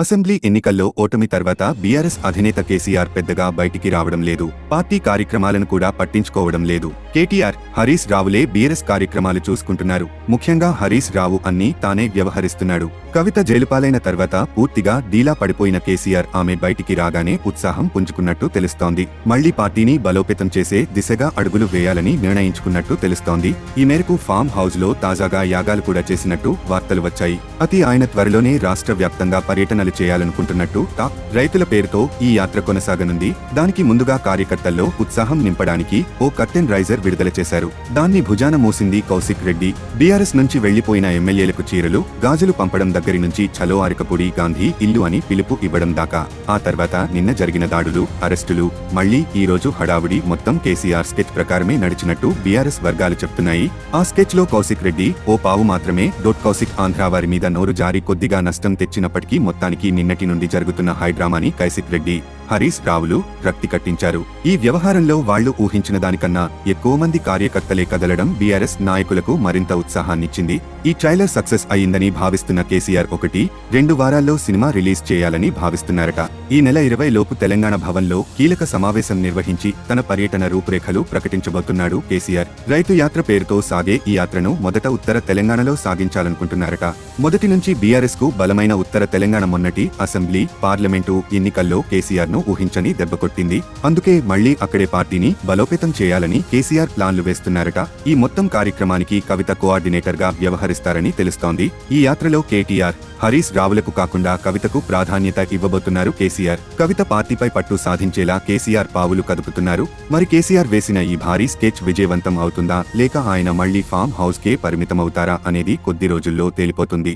Assembly ఎన్నికల్లో ఓటమి తర్వాత బీఆర్ఎస్ అధినేత కేసీఆర్ పెద్దగా బయటికి రావడం లేదు. పార్టీ కార్యక్రమాలను కూడా పట్టించుకోవడం లేదు. కేటీఆర్ హరీష్ రావులే బీఆర్ఎస్ కార్యక్రమాలు చూసుకుంటున్నారు. ముఖ్యంగా హరీష్ రావు అన్ని తానే వ్యవహరిస్తున్నాడు. కవిత జైలుపాలైన తర్వాత పూర్తిగా డీలా పడిపోయిన కేసీఆర్ ఆమె బయటికి రాగానే ఉత్సాహం పుంజుకున్నట్టు తెలుస్తోంది. మళ్ళీ పార్టీని బలోపేతం చేసే దిశగా అడుగులు వేయాలని నిర్ణయించుకున్నట్టు తెలుస్తోంది. ఈ మేరకు ఫామ్ హౌస్లో తాజాగా యాగాలు కూడా చేసినట్టు వార్తలు వచ్చాయి. అతి ఆయన త్వరలోనే రాష్ట్ర వ్యాప్తంగా పర్యటన పర్యటనలు చేయాలనుకుంటున్నట్టు టాక్ రైతుల పేరుతో ఈ యాత్ర కొనసాగనుంది. దానికి ముందుగా కార్యకర్తల్లో ఉత్సాహం నింపడానికి ఓ కర్టెన్ రైజర్ విడుదల చేశారు. దాన్ని భుజాన మోసింది కౌశిక్ రెడ్డి. బీఆర్ఎస్ నుంచి వెళ్ళిపోయిన ఎమ్మెల్యేలకు చీరలు గాజులు పంపడం దగ్గరి నుంచి చలో అరకపూడి గాంధీ ఇల్లు అని పిలుపు ఇవ్వడం దాకా. ఆ తర్వాత నిన్న జరిగిన దాడులు అరెస్టులు మళ్ళీ ఈ రోజు హడావుడి మొత్తం కేసీఆర్ స్కెచ్ ప్రకారమే నడిచినట్టు బీఆర్ఎస్ వర్గాలు చెప్తున్నాయి. ఆ స్కెచ్లో కౌశిక్ రెడ్డి ఓ పావు మాత్రమే. డోట్ కౌశిక్ ఆంధ్ర వారి మీద నోరు జారి కొద్దిగా నష్టం తెచ్చినప్పటికీ మొత్తానికి నిన్నటి నుండి జరుగుతున్న హైడ్రామాని కైసిక్ రెడ్డి హరీష్ రావులు రక్తి కట్టించారు. ఈ వ్యవహారంలో వాళ్ళు ఊహించిన దానికన్నా ఎక్కువ మంది కార్యకర్తలే కదలడం బీఆర్ఎస్ నాయకులకు మరింత ఉత్సాహాన్నిచ్చింది. ఈ ట్రైలర్ సక్సెస్ అయిందని భావిస్తున్న కేసీఆర్ ఒకటి రెండు వారాల్లో సినిమా రిలీజ్ చేయాలని భావిస్తున్నారట. ఈ నెల ఇరవై లోపు తెలంగాణ భవన్లో కీలక సమావేశం నిర్వహించి తన పర్యటన రూపురేఖలు ప్రకటించబోతున్నాడు కేసీఆర్. రైతు యాత్ర పేరుతో సాగే ఈ యాత్రను మొదట ఉత్తర తెలంగాణలో సాగించాలనుకుంటున్నారట. మొదటి నుంచి బీఆర్ఎస్కు బలమైన ఉత్తర తెలంగాణ మొన్నటి అసెంబ్లీ పార్లమెంటు ఎన్నికల్లో కేసీఆర్ ను ఊహించని దెబ్బకొట్టింది అందుకే మళ్ళీ అక్కడే పార్టీని బలోపేతం చేయాలని కేసీఆర్ ప్లాన్లు వేస్తున్నారట. ఈ మొత్తం కార్యక్రమానికి కవిత కోఆర్డినేటర్గా వ్యవహరిస్తారని తెలుస్తోంది. ఈ యాత్రలో కేటీఆర్ హరీష్ రావులకు కాకుండా కవితకు ప్రాధాన్యత ఇవ్వబోతున్నారు కేసీఆర్. కవిత పార్టీపై పట్టు సాధించేలా కేసీఆర్ పావులు కదుపుతున్నారు. మరి కేసీఆర్ వేసిన ఈ భారీ స్కెచ్ విజయవంతం అవుతుందా? లేక ఆయన మళ్ళీ ఫామ్ హౌస్ కే పరిమితమవుతారా? అనేది కొద్ది రోజుల్లో తేలిపోతుంది.